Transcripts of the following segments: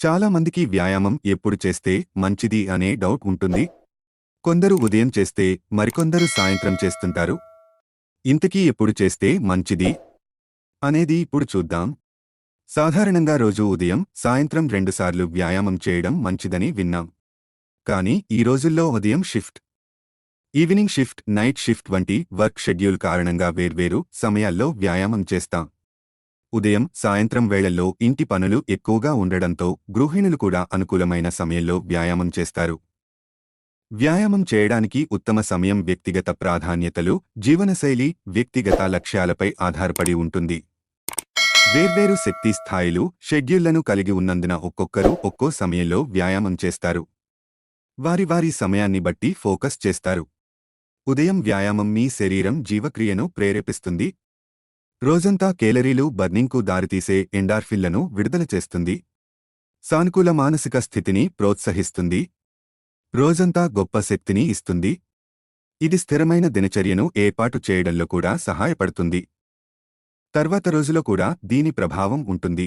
చాలా మందికి వ్యాయామం ఎప్పుడు చేస్తే మంచిది అనే డౌట్ ఉంటుంది. కొందరు ఉదయం చేస్తే మరికొందరు సాయంత్రం చేస్తుంటారు. ఇంతకీ ఎప్పుడు చేస్తే మంచిది? అనేది ఇప్పుడు చూద్దాం. సాధారణంగా రోజు ఉదయం సాయంత్రం రెండుసార్లు వ్యాయామం చేయడం మంచిదని విన్నాం. కానీ ఈ రోజుల్లో ఉదయం shift. Evening shift night shift వంటి వర్క్ షెడ్యూల్ కారణంగా వేర్వేరు సమయాల్లో వ్యాయామం చేస్తాం. ఉదయం సాయంత్రం వేళల్లో ఇంటి పనులు ఎక్కువగా ఉండడంతో గృహిణులు కూడా అనుకూలమైన సమయంలో వ్యాయామం చేస్తారు. వ్యాయామం చేయడానికి ఉత్తమ సమయం వ్యక్తిగత ప్రాధాన్యతలు జీవనశైలి వ్యక్తిగత లక్ష్యాలపై ఆధారపడి ఉంటుంది. వేర్వేరు శక్తి స్థాయిలు షెడ్యూళ్ళను కలిగి ఉన్నందున ఒక్కొక్కరు ఒక్కో సమయంలో వ్యాయామం చేస్తారు. వారి వారి సమయాన్ని బట్టి ఫోకస్ చేస్తారు. ఉదయం వ్యాయామం మీ శరీరం జీవక్రియను ప్రేరేపిస్తుంది రోజంతా కేలరీలు బర్నింగ్కు దారితీసే ఎండార్ఫిన్లను విడుదల చేస్తుంది. సానుకూల మానసిక స్థితిని ప్రోత్సహిస్తుంది. రోజంతా గొప్ప శక్తిని ఇస్తుంది. ఇది స్థిరమైన దినచర్యను ఏర్పాటు చేయడంలో కూడా సహాయపడుతుంది. తర్వాత రోజులో కూడా దీని ప్రభావం ఉంటుంది.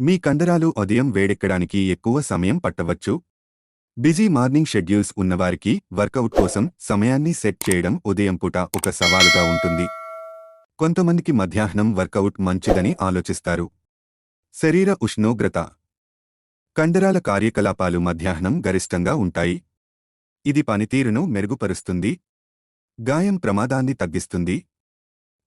మీ కండరాలు ఉదయం వేడెక్కడానికి ఎక్కువ సమయం పట్టవచ్చు. బిజీ మార్నింగ్ షెడ్యూల్స్ ఉన్నవారికి వర్కౌట్ కోసం సమయాన్ని సెట్ చేయడం ఉదయం పూట ఒక సవాలుగా ఉంటుంది. కొంతమందికి మధ్యాహ్నం వర్కౌట్ మంచిదని ఆలోచిస్తారు. శరీర ఉష్ణోగ్రత. కండరాల కార్యకలాపాలు మధ్యాహ్నం గరిష్టంగా ఉంటాయి. ఇది పనితీరును మెరుగుపరుస్తుంది. గాయం ప్రమాదాన్ని తగ్గిస్తుంది.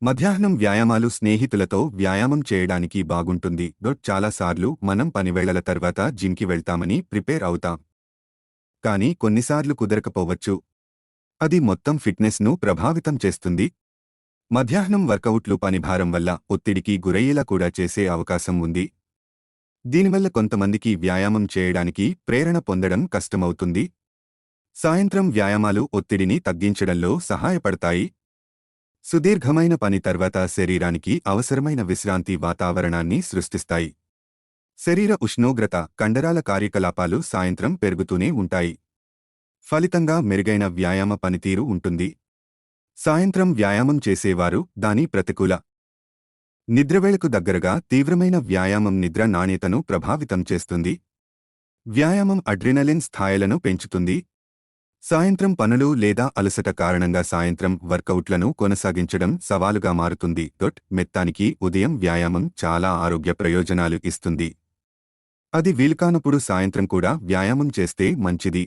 మధ్యాహ్నం వ్యాయామాలు స్నేహితులతో వ్యాయామం చేయడానికి బాగుంటుంది. డొట్ చాలాసార్లు మనం పనివేళల తర్వాత జిమ్కి వెళ్తామని ప్రిపేర్ అవుతాం. కానీ కొన్నిసార్లు కుదరకపోవచ్చు. అది మొత్తం ఫిట్నెస్ను ప్రభావితం చేస్తుంది. మధ్యాహ్నం వర్కౌట్లు పనిభారం వల్ల ఒత్తిడికి గురయ్యేలా కూడా చేసే అవకాశం ఉంది. దీనివల్ల కొంతమందికి వ్యాయామం చేయడానికి ప్రేరణ పొందడం కష్టమవుతుంది. సాయంత్రం వ్యాయామాలు ఒత్తిడిని తగ్గించడంలో సహాయపడతాయి. సుదీర్ఘమైన పని తర్వాత శరీరానికి అవసరమైన విశ్రాంతి వాతావరణాన్ని సృష్టిస్తాయి. శరీర ఉష్ణోగ్రత కండరాల కార్యకలాపాలు సాయంత్రం పెరుగుతూనే ఉంటాయి. ఫలితంగా మెరుగైన వ్యాయామ పనితీరు ఉంటుంది. సాయంత్రం వ్యాయామం చేసేవారు దాని ప్రతికూల. నిద్రవేళకు దగ్గరగా తీవ్రమైన వ్యాయామం నిద్ర నాణ్యతను ప్రభావితం చేస్తుంది. వ్యాయామం అడ్రినలిన్ స్థాయిలను పెంచుతుంది. సాయంత్రం పనులు లేదా అలసట కారణంగా సాయంత్రం వర్కౌట్లను కొనసాగించడం సవాలుగా మారుతుంది. దొట్ మెత్తానికి ఉదయం వ్యాయామం చాలా ఆరోగ్య ప్రయోజనాలు ఇస్తుంది. అది వీలుకానప్పుడు సాయంత్రం కూడా వ్యాయామం చేస్తే మంచిది.